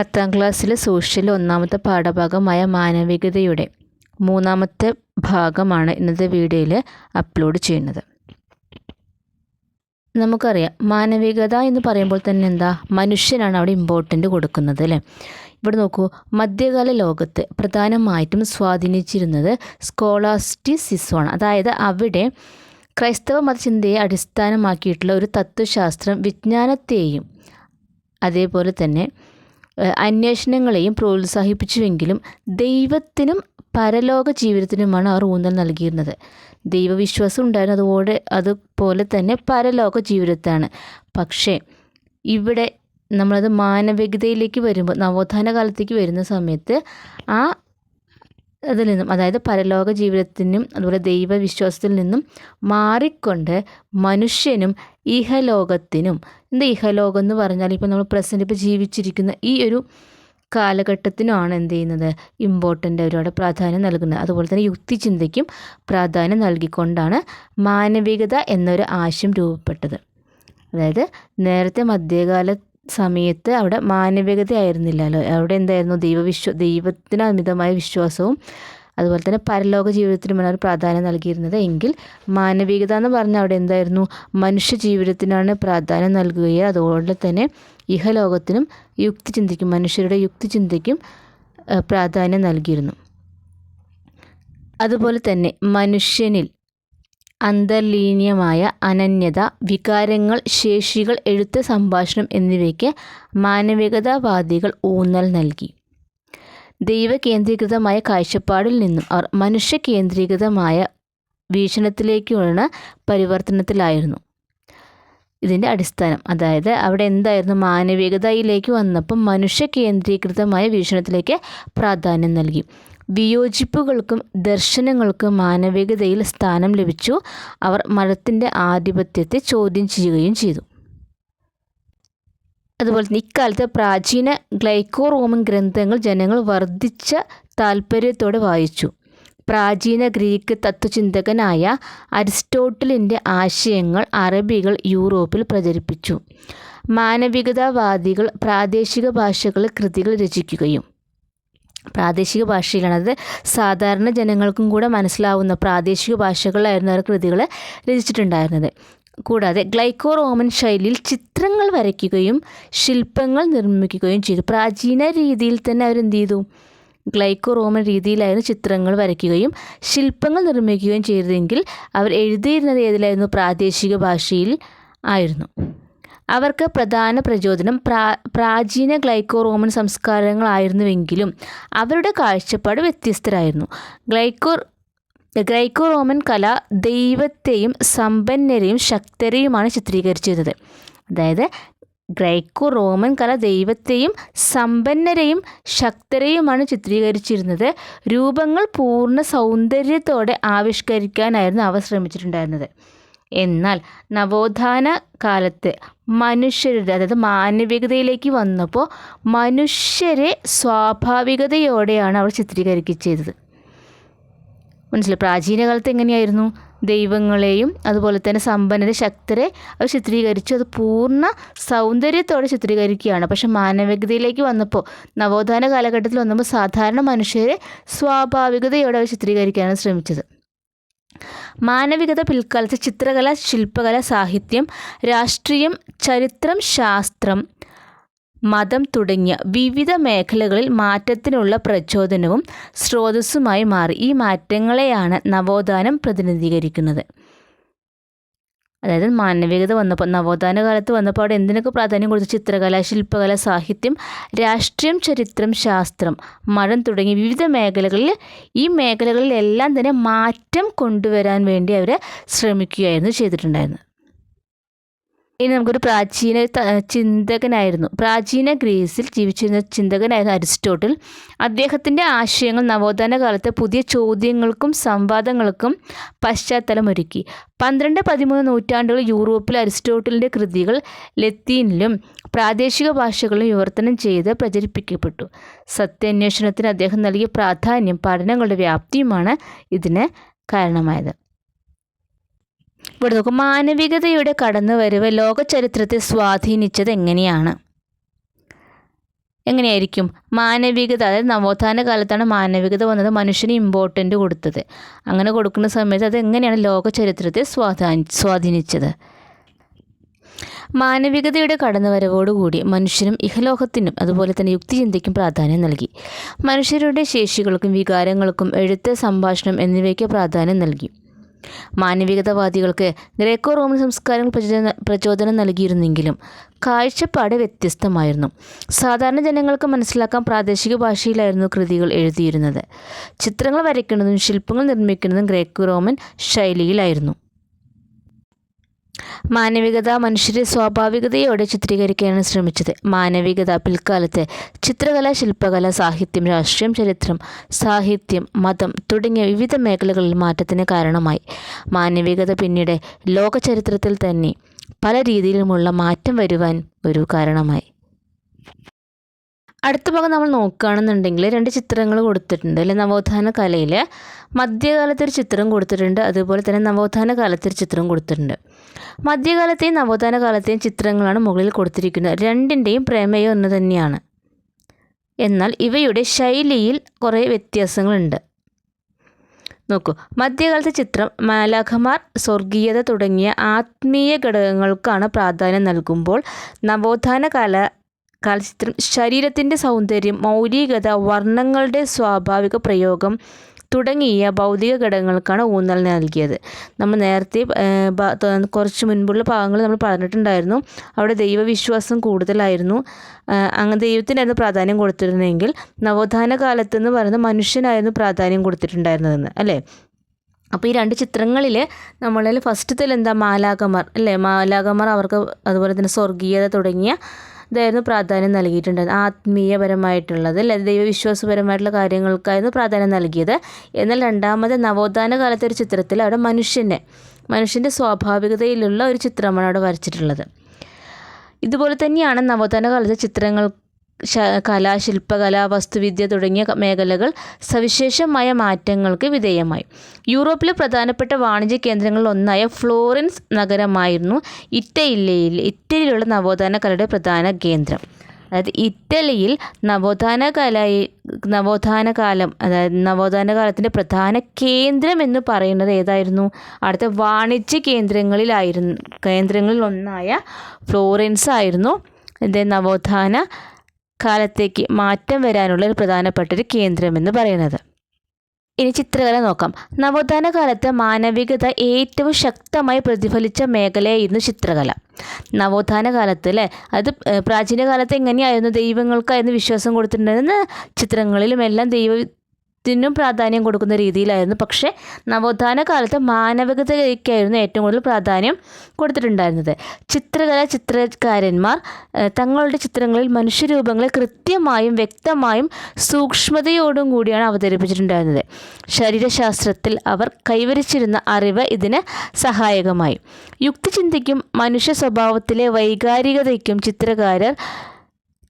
പത്താം ക്ലാസ്സിലെ സോഷ്യൽ ഒന്നാമത്തെ പാഠഭാഗമായ മാനവികതയുടെ മൂന്നാമത്തെ ഭാഗമാണ് ഇന്നത്തെ വീഡിയോയിൽ അപ്ലോഡ് ചെയ്യുന്നത്. നമുക്കറിയാം മാനവികത എന്ന് പറയുമ്പോൾ തന്നെ എന്താ? മനുഷ്യനാണ് അവിടെ ഇമ്പോർട്ടന്റ് കൊടുക്കുന്നത് അല്ലേ? ഇവിടെ നോക്കൂ മധ്യകാല ലോകത്ത് പ്രധാനമായിട്ടും സ്വാധീനിച്ചിരുന്നത് സ്കോളാസ്റ്റിസിസമാണ്. അതായത് അവിടെ ക്രൈസ്തവ മതചിന്തയെ അടിസ്ഥാനമാക്കിയിട്ടുള്ള ഒരു തത്വശാസ്ത്രം വിജ്ഞാനത്തെയും അതേപോലെ തന്നെ അന്വേഷണങ്ങളെയും പ്രോത്സാഹിപ്പിച്ചുവെങ്കിലും ദൈവത്തിനും പരലോക ജീവിതത്തിനുമാണ് അവർ ഊന്നൽ നൽകിയിരുന്നത്. ദൈവവിശ്വാസം ഉണ്ടായിരുന്നു. അതുപോലെ അതുപോലെ തന്നെ പരലോക ജീവിതത്താണ്. പക്ഷേ ഇവിടെ നമ്മളത് മാനവികതയിലേക്ക് വരുമ്പോൾ നവോത്ഥാന കാലത്തേക്ക് വരുന്ന സമയത്ത് ആ അതിൽ നിന്നും അതായത് പരലോക ജീവിതത്തിനും അതുപോലെ ദൈവവിശ്വാസത്തിൽ നിന്നും മാറിക്കൊണ്ട് മനുഷ്യനും ഇഹലോകത്തിനും എന്താ ഇഹലോകം എന്ന് പറഞ്ഞാൽ ഇപ്പോൾ നമ്മൾ പ്രസന്റ് ഇപ്പോൾ ജീവിച്ചിരിക്കുന്ന ഈ ഒരു കാലഘട്ടത്തിനാണ് എന്ത് ചെയ്യുന്നത്? ഇമ്പോർട്ടന്റ് അവരോട് പ്രാധാന്യം നൽകുന്നത്. അതുപോലെ തന്നെ യുക്തിചിന്തയ്ക്കും പ്രാധാന്യം നൽകിക്കൊണ്ടാണ് മാനവികത എന്നൊരു ആശയം രൂപപ്പെട്ടത്. അതായത് നേരത്തെ മധ്യകാല സമയത്ത് അവിടെ മാനവികത ആയിരുന്നില്ലല്ലോ. അവിടെ എന്തായിരുന്നു? ദൈവവിശ്വ ദൈവത്തിന് അമിതമായ വിശ്വാസവും അതുപോലെ തന്നെ പരലോക ജീവിതത്തിനുമാണ് അവർ പ്രാധാന്യം നൽകിയിരുന്നത്. എങ്കിൽ മാനവികത എന്ന് പറഞ്ഞാൽ അവിടെ എന്തായിരുന്നു? മനുഷ്യ ജീവിതത്തിനാണ് പ്രാധാന്യം നൽകുകയും. അതുപോലെ തന്നെ ഇഹലോകത്തിനും യുക്തി ചിന്തിക്കും മനുഷ്യരുടെ യുക്തി ചിന്തയ്ക്കും പ്രാധാന്യം നൽകിയിരുന്നു. അതുപോലെ തന്നെ മനുഷ്യനിൽ അന്തർലീനീയമായ അനന്യത വികാരങ്ങൾ ശേഷികൾ എഴുത്ത് സംഭാഷണം എന്നിവയ്ക്ക് മാനവികതാവാദികൾ ഊന്നൽ നൽകി. ദൈവകേന്ദ്രീകൃതമായ കാഴ്ചപ്പാടിൽ നിന്നും അവർ മനുഷ്യ കേന്ദ്രീകൃതമായ വീക്ഷണത്തിലേക്കുള്ള പരിവർത്തനത്തിലായിരുന്നു. ഇതിന്റെ അടിസ്ഥാനം അതായത് അവിടെ എന്തായിരുന്നു? മാനവികതയിലേക്ക് വന്നപ്പോൾ മനുഷ്യ കേന്ദ്രീകൃതമായ വീക്ഷണത്തിലേക്ക് പ്രാധാന്യം നൽകി. വിയോജിപ്പുകൾക്കും ദർശനങ്ങൾക്കും മാനവികതയിൽ സ്ഥാനം ലഭിച്ചു. അവർ മതത്തിന്റെ ആധിപത്യത്തെ ചോദ്യം ചെയ്യുകയും ചെയ്തു. അതുപോലെ തന്നെ ഇക്കാലത്ത് പ്രാചീന ഗ്ലൈക്കോ റോമൻ ഗ്രന്ഥങ്ങൾ ജനങ്ങൾ വർദ്ധിച്ച താല്പര്യത്തോടെ വായിച്ചു. പ്രാചീന ഗ്രീക്ക് തത്വചിന്തകനായ അരിസ്റ്റോട്ടിലിന്റെ ആശയങ്ങൾ അറബികൾ യൂറോപ്പിൽ പ്രചരിപ്പിച്ചു. മാനവികതാവാദികൾ പ്രാദേശിക ഭാഷകളിൽ കൃതികൾ രചിക്കുകയും പ്രാദേശിക ഭാഷയിലാണ്. അത് സാധാരണ ജനങ്ങൾക്കും കൂടെ മനസ്സിലാവുന്ന പ്രാദേശിക ഭാഷകളിലായിരുന്നു അവർ കൃതികൾ രചിച്ചിട്ടുണ്ടായിരുന്നത്. കൂടാതെ ഗ്ലൈക്കോ റോമൻ ശൈലിയിൽ ചിത്രങ്ങൾ വരയ്ക്കുകയും ശില്പങ്ങൾ നിർമ്മിക്കുകയും ചെയ്തു. പ്രാചീന രീതിയിൽ തന്നെ അവരെന്ത് ചെയ്തു? ഗ്ലൈക്കോ റോമൻ രീതിയിലായിരുന്നു ചിത്രങ്ങൾ വരയ്ക്കുകയും ശില്പങ്ങൾ നിർമ്മിക്കുകയും ചെയ്തതെങ്കിൽ അവർ എഴുതിയിരുന്നത് ഏതിലായിരുന്നു? പ്രാദേശിക ഭാഷയിൽ ആയിരുന്നു. അവർക്ക് പ്രധാന പ്രചോദനം പ്രാ പ്രാചീന ഗ്ലൈക്കോ റോമൻ സംസ്കാരങ്ങളായിരുന്നുവെങ്കിലും അവരുടെ കാഴ്ചപ്പാട് വ്യത്യസ്തരായിരുന്നു. ഗ്ലൈക്കോ ഗ്രൈക്കോ റോമൻ കല ദൈവത്തെയും സമ്പന്നരെയും ശക്തരെയുമാണ് ചിത്രീകരിച്ചിരുന്നത്. അതായത് ഗ്രൈക്കോ റോമൻ കല ദൈവത്തെയും സമ്പന്നരെയും ശക്തരെയുമാണ് ചിത്രീകരിച്ചിരുന്നത്. രൂപങ്ങൾ പൂർണ സൗന്ദര്യത്തോടെ ആവിഷ്കരിക്കാനായിരുന്നു അവർ ശ്രമിച്ചിട്ടുണ്ടായിരുന്നത്. എന്നാൽ നവോത്ഥാന കാലത്ത് മനുഷ്യരുടെ അതായത് മാനവികതയിലേക്ക് വന്നപ്പോൾ മനുഷ്യരെ സ്വാഭാവികതയോടെയാണ് അവർ ചിത്രീകരിക്കുക ചെയ്തത്. മനസ്സിലായി? പ്രാചീന കാലത്ത് എങ്ങനെയായിരുന്നു? ദൈവങ്ങളെയും അതുപോലെ തന്നെ സമ്പന്നരെ ശക്തരെ അവർ ചിത്രീകരിച്ചു. അത് പൂർണ സൗന്ദര്യത്തോടെ ചിത്രീകരിക്കുകയാണ്. പക്ഷെ മാനവികതയിലേക്ക് വന്നപ്പോൾ നവോത്ഥാന കാലഘട്ടത്തിൽ വന്നപ്പോൾ സാധാരണ മനുഷ്യരെ സ്വാഭാവികതയോടെ അവർ ചിത്രീകരിക്കാനാണ് ശ്രമിച്ചത്. മാനവികത പിൽക്കാലത്ത് ചിത്രകല ശില്പകല സാഹിത്യം രാഷ്ട്രീയം ചരിത്രം ശാസ്ത്രം മതം തുടങ്ങിയ വിവിധ മേഖലകളിൽ മാറ്റത്തിനുള്ള പ്രചോദനവും സ്രോതസ്സുമായി മാറി. ഈ മാറ്റങ്ങളെയാണ് നവോത്ഥാനം പ്രതിനിധീകരിക്കുന്നത്. അതായത് മാനവികത വന്നപ്പോൾ നവോത്ഥാന കാലത്ത് വന്നപ്പോൾ അവിടെ എന്തിനൊക്കെ പ്രാധാന്യം കൊടുത്തു? ചിത്രകല ശില്പകല സാഹിത്യം രാഷ്ട്രീയം ചരിത്രം ശാസ്ത്രം മഴം തുടങ്ങി വിവിധ മേഖലകളിൽ ഈ മേഖലകളിലെല്ലാം തന്നെ മാറ്റം കൊണ്ടുവരാൻ വേണ്ടി അവർ ശ്രമിക്കുകയായിരുന്നു ചെയ്തിട്ടുണ്ടായിരുന്നത്. ഇനി നമുക്കൊരു പ്രാചീന ചിന്തകനായിരുന്നു. പ്രാചീന ഗ്രീസിൽ ജീവിച്ചിരുന്ന ചിന്തകനായിരുന്നു അരിസ്റ്റോട്ടിൽ. അദ്ദേഹത്തിന്റെ ആശയങ്ങൾ നവോത്ഥാന കാലത്ത് പുതിയ ചോദ്യങ്ങൾക്കും സംവാദങ്ങൾക്കും പശ്ചാത്തലമൊരുക്കി. പന്ത്രണ്ട് പതിമൂന്ന് നൂറ്റാണ്ടുകൾ യൂറോപ്പിൽ അരിസ്റ്റോട്ടിലിന്റെ കൃതികൾ ലത്തീനിലും പ്രാദേശിക ഭാഷകളിലും വിവർത്തനം ചെയ്ത് പ്രചരിപ്പിക്കപ്പെട്ടു. സത്യാന്വേഷണത്തിന് അദ്ദേഹം നൽകിയ പ്രാധാന്യം പഠനങ്ങളുടെ വ്യാപ്തിയുമാണ് ഇതിന് കാരണമായത്. ഇവിടെ നോക്കും മാനവികതയുടെ കടന്നുവരവ് ലോക ചരിത്രത്തെ സ്വാധീനിച്ചത് എങ്ങനെയാണ്? എങ്ങനെയായിരിക്കും? മാനവികത അതായത് നവോത്ഥാന കാലത്താണ് മാനവികത വന്നത് മനുഷ്യന് ഇമ്പോർട്ടന്റ് കൊടുത്തത്. അങ്ങനെ കൊടുക്കുന്ന സമയത്ത് അത് എങ്ങനെയാണ് ലോക ചരിത്രത്തെ സ്വാധീനി സ്വാധീനിച്ചത്? മാനവികതയുടെ കടന്നുവരവോടുകൂടി മനുഷ്യനും ഇഹലോകത്തിനും അതുപോലെ തന്നെ യുക്തിചിന്തയ്ക്കും പ്രാധാന്യം നൽകി. മനുഷ്യരുടെ ശേഷികൾക്കും വികാരങ്ങൾക്കും എഴുത്ത് സംഭാഷണം എന്നിവയ്ക്ക് പ്രാധാന്യം നൽകി. മാനവികതവാദികൾക്ക് ഗ്രേക്കോ റോമൻ സംസ്കാരങ്ങൾ പ്രചോദന പ്രചോദനം നൽകിയിരുന്നെങ്കിലും കാഴ്ചപ്പാട് വ്യത്യസ്തമായിരുന്നു. സാധാരണ ജനങ്ങൾക്ക് മനസ്സിലാക്കാൻ പ്രാദേശിക ഭാഷയിലായിരുന്നു കൃതികൾ എഴുതിയിരുന്നത്. ചിത്രങ്ങൾ വരയ്ക്കുന്നതും ശില്പങ്ങൾ നിർമ്മിക്കുന്നതും ഗ്രേക്കോ റോമൻ ശൈലിയിലായിരുന്നു. മാനവികത മനുഷ്യരെ സ്വാഭാവികതയോടെ ചിത്രീകരിക്കാനാണ് ശ്രമിച്ചത്. മാനവികത പിൽക്കാലത്ത് ചിത്രകല ശില്പകല സാഹിത്യം രാഷ്ട്രീയം ചരിത്രം സാഹിത്യം മതം തുടങ്ങിയ വിവിധ മേഖലകളിൽ മാറ്റത്തിന് കാരണമായി. മാനവികത പിന്നീട് ലോകചരിത്രത്തിൽ തന്നെ പല രീതിയിലുമുള്ള മാറ്റം വരുവാൻ ഒരു കാരണമായി. അടുത്ത ഭാഗം നമ്മൾ നോക്കുകയാണെന്നുണ്ടെങ്കിൽ രണ്ട് ചിത്രങ്ങൾ കൊടുത്തിട്ടുണ്ട് അല്ലെ? നവോത്ഥാന കലയിൽ മധ്യകാലത്തെ ഒരു ചിത്രം കൊടുത്തിട്ടുണ്ട് അതുപോലെ തന്നെ നവോത്ഥാന കാലത്തെ ഒരു ചിത്രം കൊടുത്തിട്ടുണ്ട്. മധ്യകാലത്തെയും നവോത്ഥാന കാലത്തെയും ചിത്രങ്ങളാണ് മുകളിൽ കൊടുത്തിരിക്കുന്നത്. രണ്ടിന്റെയും പ്രമേയം ഒന്ന് തന്നെയാണ്. എന്നാൽ ഇവയുടെ ശൈലിയിൽ കുറേ വ്യത്യാസങ്ങളുണ്ട്. നോക്കൂ. മധ്യകാലത്തെ ചിത്രം മാലാഖമാർ സ്വർഗീയത തുടങ്ങിയ ആത്മീയ ഘടകങ്ങൾക്കാണ് പ്രാധാന്യം നൽകുമ്പോൾ നവോത്ഥാന കാല കാലചിത്രം. ശരീരത്തിന്റെ സൗന്ദര്യം മൗലികത വർണങ്ങളുടെ സ്വാഭാവിക പ്രയോഗം തുടങ്ങിയ ഭൗതിക ഘടകങ്ങൾക്കാണ് ഊന്നൽ നൽകിയത്. നമ്മൾ നേരത്തെ കുറച്ച് മുൻപുള്ള ഭാഗങ്ങൾ നമ്മൾ പറഞ്ഞിട്ടുണ്ടായിരുന്നു. അവിടെ ദൈവവിശ്വാസം കൂടുതലായിരുന്നു. അങ്ങനെ ദൈവത്തിനായിരുന്നു പ്രാധാന്യം കൊടുത്തിരുന്നെങ്കിൽ നവോത്ഥാന കാലത്തെന്ന് പറയുന്ന മനുഷ്യനായിരുന്നു പ്രാധാന്യം കൊടുത്തിട്ടുണ്ടായിരുന്നതെന്ന് അല്ലേ? അപ്പോൾ ഈ രണ്ട് ചിത്രങ്ങളിൽ നമ്മളിൽ ഫസ്റ്റത്തിൽ എന്താ മാലാകമാർ അല്ലേ? മാലാകമാർ അവർക്ക് അതുപോലെ തന്നെ സ്വർഗീയത തുടങ്ങിയ ഇതായിരുന്നു പ്രാധാന്യം നൽകിയിട്ടുണ്ടായിരുന്നത് ആത്മീയപരമായിട്ടുള്ളത് അല്ലെ? ദൈവവിശ്വാസപരമായിട്ടുള്ള കാര്യങ്ങൾക്കായിരുന്നു പ്രാധാന്യം നൽകിയത്. എന്നാൽ രണ്ടാമത് നവോത്ഥാന കാലത്തെ ഒരു ചിത്രത്തിൽ അവിടെ മനുഷ്യനെ മനുഷ്യന്റെ സ്വാഭാവികതയിലുള്ള ഒരു ചിത്രമാണ് അവിടെ വരച്ചിട്ടുള്ളത്. ഇതുപോലെ തന്നെയാണ് നവോത്ഥാന കാലത്തെ ചിത്രങ്ങൾ കല ശില്പകല വസ്തുവിദ്യ തുടങ്ങിയ മേഖലകൾ സവിശേഷമായ മാറ്റങ്ങൾക്ക് വിധേയമായി. യൂറോപ്പിലെ പ്രധാനപ്പെട്ട വാണിജ്യ കേന്ദ്രങ്ങളിൽ ഒന്നായ ഫ്ലോറൻസ് നഗരമായിരുന്നു ഇറ്റലിയിൽ ഇറ്റലിയിലുള്ള നവോത്ഥാന കലയുടെ പ്രധാന കേന്ദ്രം. അതായത് ഇറ്റലിയിൽ നവോത്ഥാന കല നവോത്ഥാന കാലം അതായത് നവോത്ഥാന കാലത്തിന്റെ പ്രധാന കേന്ദ്രം എന്ന് പറയുന്നത് ഏതായിരുന്നു? അടുത്ത വാണിജ്യ കേന്ദ്രങ്ങളിലായിരുന്നു കേന്ദ്രങ്ങളിൽ ഒന്നായ ഫ്ലോറൻസ് ആയിരുന്നു ഇത് നവോത്ഥാന കാലത്തേക്ക് മാറ്റം വരാനുള്ള ഒരു പ്രധാനപ്പെട്ട ഒരു കേന്ദ്രമെന്ന് പറയുന്നത്. ഇനി ചിത്രകല നോക്കാം. നവോത്ഥാന കാലത്ത് മാനവികത ഏറ്റവും ശക്തമായി പ്രതിഫലിച്ച മേഖലയായിരുന്നു ചിത്രകല. നവോത്ഥാന കാലത്ത് അല്ലേ? അത് പ്രാചീന കാലത്ത് എങ്ങനെയായിരുന്നു ദൈവങ്ങൾക്കായിരുന്നു വിശ്വാസം കൊടുത്തിട്ടുണ്ടായിരുന്ന ചിത്രങ്ങളിലും എല്ലാം ദൈവ ത്തിനും പ്രാധാന്യം കൊടുക്കുന്ന രീതിയിലായിരുന്നു. പക്ഷേ നവോത്ഥാന കാലത്ത് മാനവികതയ്ക്കായിരുന്നു ഏറ്റവും കൂടുതൽ പ്രാധാന്യം കൊടുത്തിട്ടുണ്ടായിരുന്നത്. ചിത്രകല ചിത്രകാരന്മാർ തങ്ങളുടെ ചിത്രങ്ങളിൽ മനുഷ്യരൂപങ്ങളെ കൃത്യമായും വ്യക്തമായും സൂക്ഷ്മതയോടും കൂടിയാണ് അവതരിപ്പിച്ചിട്ടുണ്ടായിരുന്നത്. ശരീരശാസ്ത്രത്തിൽ അവർ കൈവരിച്ചിരുന്ന അറിവ് ഇതിന് സഹായകമായി. യുക്തിചിന്തയ്ക്കും മനുഷ്യ സ്വഭാവത്തിലെ വൈകാരികതയ്ക്കും ചിത്രകാരർ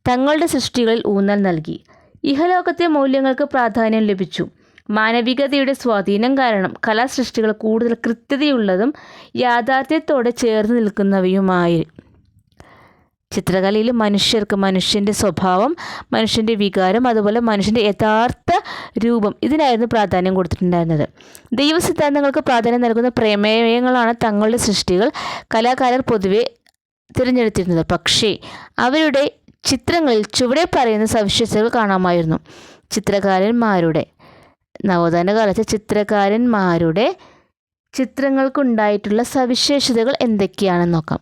തങ്ങളുടെ സൃഷ്ടികളിൽ ഊന്നൽ നൽകി. ഇഹലോകത്തെ മൂല്യങ്ങൾക്ക് പ്രാധാന്യം ലഭിച്ചു. മാനവികതയുടെ സ്വാധീനം കാരണം കലാസൃഷ്ടികൾ കൂടുതൽ കൃത്യതയുള്ളതും യാഥാർത്ഥ്യത്തോടെ ചേർന്ന് നിൽക്കുന്നവയുമായി. ചിത്രകലയിൽ മനുഷ്യർക്ക് മനുഷ്യന്റെ സ്വഭാവം മനുഷ്യന്റെ വികാരം അതുപോലെ മനുഷ്യന്റെ യഥാർത്ഥ രൂപം ഇതിനായിരുന്നു പ്രാധാന്യം കൊടുത്തിട്ടുണ്ടായിരുന്നത്. ദൈവസിദ്ധാന്തങ്ങൾക്ക് പ്രാധാന്യം നൽകുന്ന പ്രമേയങ്ങളാണ് തങ്ങളുടെ സൃഷ്ടികൾ. കലാകാരർ പൊതുവെ തിരഞ്ഞെടുത്തിരുന്നത്. പക്ഷേ അവരുടെ ചിത്രങ്ങളിൽ ചുവടെ പറയുന്ന സവിശേഷതകൾ കാണാമായിരുന്നു. ചിത്രകാരന്മാരുടെ നവോത്ഥാന കാലത്തെ ചിത്രകാരന്മാരുടെ ചിത്രങ്ങൾക്കുണ്ടായിട്ടുള്ള സവിശേഷതകൾ എന്തൊക്കെയാണെന്ന് നോക്കാം.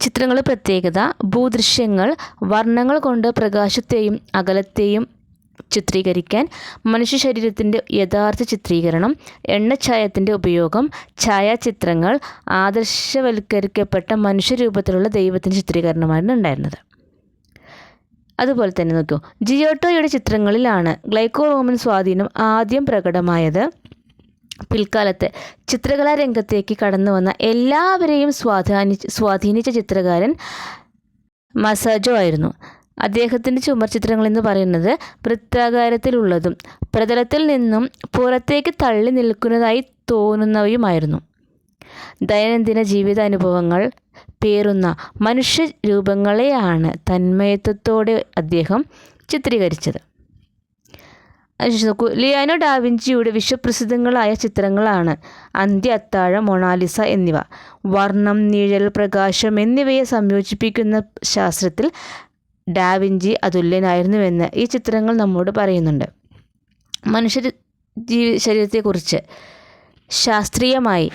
ചിത്രങ്ങളുടെ പ്രത്യേകത ഭൂദൃശ്യങ്ങൾ വർണങ്ങൾ കൊണ്ട് പ്രകാശത്തെയും അകലത്തെയും ചിത്രീകരിക്കാൻ മനുഷ്യ ശരീരത്തിന്റെ യഥാർത്ഥ ചിത്രീകരണം എണ്ണച്ചായത്തിന്റെ ഉപയോഗം ഛായാചിത്രങ്ങൾ ആദർശവൽക്കരിക്കപ്പെട്ട മനുഷ്യരൂപത്തിലുള്ള ദൈവത്തിന്റെ ചിത്രീകരണമായിരുന്നു ഉണ്ടായിരുന്നത്. അതുപോലെ തന്നെ നോക്കൂ. ജിയോട്ടോയുടെ ചിത്രങ്ങളിലാണ് ഗ്ലൈക്കോറോമൻ സ്വാധീനം ആദ്യം പ്രകടമായത്. പിൽക്കാലത്ത് ചിത്രകലാ രംഗത്തേക്ക് കടന്നു വന്ന എല്ലാവരെയും സ്വാധീനി സ്വാധീനിച്ച ചിത്രകാരൻ മസാജോ ആയിരുന്നു. അദ്ദേഹത്തിന്റെ ചുമർ ചിത്രങ്ങൾ എന്ന് പറയുന്നത് വൃത്താകാരത്തിലുള്ളതും പ്രതലത്തിൽ നിന്നും പുറത്തേക്ക് തള്ളി നിൽക്കുന്നതായി തോന്നുന്നവയുമായിരുന്നു. ദൈനംദിന ജീവിതാനുഭവങ്ങൾ പേറുന്ന മനുഷ്യ രൂപങ്ങളെയാണ് തന്മയത്വത്തോടെ അദ്ദേഹം ചിത്രീകരിച്ചത്. നോക്കൂ ലിയാനോ ഡാവിഞ്ചിയുടെ വിശ്വപ്രസിദ്ധങ്ങളായ ചിത്രങ്ങളാണ് അന്ത്യ അത്താഴം മൊണാലിസ എന്നിവ. വർണം നിഴൽ പ്രകാശം എന്നിവയെ സംയോജിപ്പിക്കുന്ന ശാസ്ത്രത്തിൽ ഡാവിഞ്ചി അതുല്യനായിരുന്നുവെന്ന് ഈ ചിത്രങ്ങൾ നമ്മോട് പറയുന്നുണ്ട്. മനുഷ്യ ജീവി ശരീരത്തെക്കുറിച്ച് ശാസ്ത്രീയമായി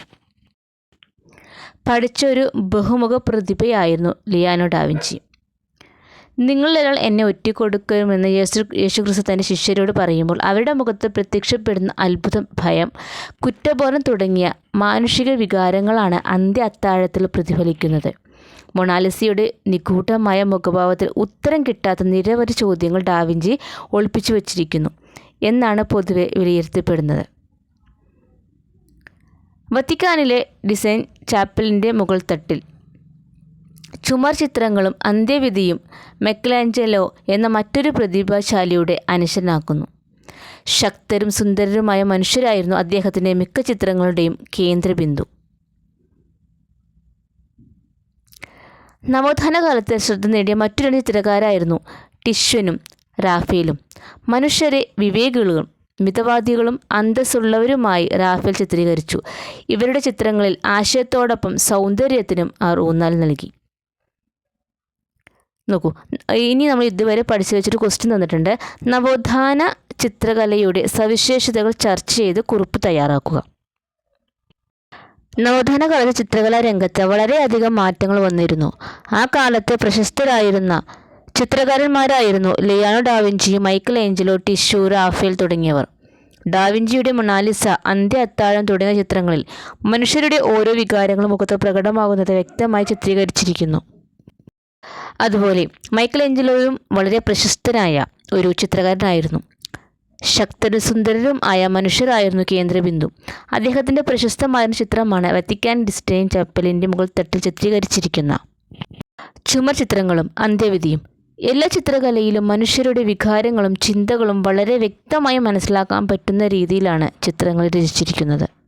പഠിച്ചൊരു ബഹുമുഖ പ്രതിഭയായിരുന്നു ലിയാനോ ഡാവിഞ്ചി നിങ്ങളിലൊരാൾ എന്നെ ഒറ്റിക്കൊടുക്കുമെന്ന് യേശു യേശുക്രിസ്തു തന്റെ ശിഷ്യരോട് പറയുമ്പോൾ അവരുടെ മുഖത്ത് പ്രത്യക്ഷപ്പെടുന്ന അത്ഭുതം ഭയം കുറ്റബോധം തുടങ്ങിയ മാനുഷിക വികാരങ്ങളാണ് അന്ത്യ അത്താഴത്തിൽ പ്രതിഫലിക്കുന്നത്. മൊണാലിസയുടെ നിഗൂഢമായ മുഖഭാവത്തിൽ ഉത്തരം കിട്ടാത്ത നിരവധി ചോദ്യങ്ങൾ ഡാവിഞ്ചി ഒളിപ്പിച്ചു വച്ചിരിക്കുന്നു എന്നാണ് പൊതുവെ വിലയിരുത്തപ്പെടുന്നത്. വത്തിക്കാനിലെ ഡിസൈൻ ചാപ്പലിന്റെ മുകൾ തട്ടിൽ ചുമർ ചിത്രങ്ങളും അന്ത്യവിധിയും മെക്കലാഞ്ചലോ എന്ന മറ്റൊരു പ്രതിഭാശാലിയുടെ അനുശനാക്കുന്നു. ശക്തരും സുന്ദരരുമായ മനുഷ്യരായിരുന്നു അദ്ദേഹത്തിന്റെ മിക്ക ചിത്രങ്ങളുടെയും കേന്ദ്രബിന്ദു. നവോത്ഥാന കാലത്ത് ശ്രദ്ധ നേടിയ മറ്റു രണ്ട് ചിത്രകാരായിരുന്നു ടിഷ്വനും റാഫേലും. മനുഷ്യരെ വിവേകികളും മിതവാദികളും അന്തസ്സുള്ളവരുമായി റാഫേൽ ചിത്രീകരിച്ചു. ഇവരുടെ ചിത്രങ്ങളിൽ ആശയത്തോടൊപ്പം സൗന്ദര്യത്തിനും അവർ ഊന്നൽ നൽകി. നോക്കൂ ഇനി നമ്മൾ ഇതുവരെ പഠിച്ചു വെച്ചൊരു ക്വസ്റ്റ്യൻ തന്നിട്ടുണ്ട്. നവോത്ഥാന ചിത്രകലയുടെ സവിശേഷതകൾ ചർച്ച ചെയ്ത് കുറിപ്പ് തയ്യാറാക്കുക. നവോത്ഥാന കാലത്ത് ചിത്രകലാ രംഗത്ത് വളരെയധികം മാറ്റങ്ങൾ വന്നിരുന്നു. ആ കാലത്ത് പ്രശസ്തരായിരുന്ന ചിത്രകാരന്മാരായിരുന്നു Leonardo da Vinci Michelangelo Titian Raphael തുടങ്ങിയവർ. ഡാവിഞ്ചിയുടെ മൊണാലിസ അന്ത്യ അത്താഴം തുടങ്ങിയ ചിത്രങ്ങളിൽ മനുഷ്യരുടെ ഓരോ വികാരങ്ങളും മുഖത്ത് പ്രകടമാകുന്നത് വ്യക്തമായി ചിത്രീകരിച്ചിരിക്കുന്നു. അതുപോലെ മൈക്കൽ ഏഞ്ചലോയും വളരെ പ്രശസ്തനായ ഒരു ചിത്രകാരനായിരുന്നു. ശക്തരും സുന്ദരരും ആയ മനുഷ്യരായിരുന്നു കേന്ദ്രബിന്ദു അദ്ദേഹത്തിന്റെ പ്രശസ്തമായ ചിത്രമാണ് വത്തിക്കാൻ ഡിസ്റ്റൈൻ ചപ്പലിന്റെ മുകൾ തട്ടിൽ ചിത്രീകരിച്ചിരിക്കുന്ന. ചുമർ ചിത്രങ്ങളും അന്ത്യവിധിയും എല്ലാ ചിത്രകലയിലും മനുഷ്യരുടെ വികാരങ്ങളും ചിന്തകളും വളരെ വ്യക്തമായി മനസ്സിലാക്കാൻ പറ്റുന്ന രീതിയിലാണ് ചിത്രങ്ങൾ രചിച്ചിരിക്കുന്നത്.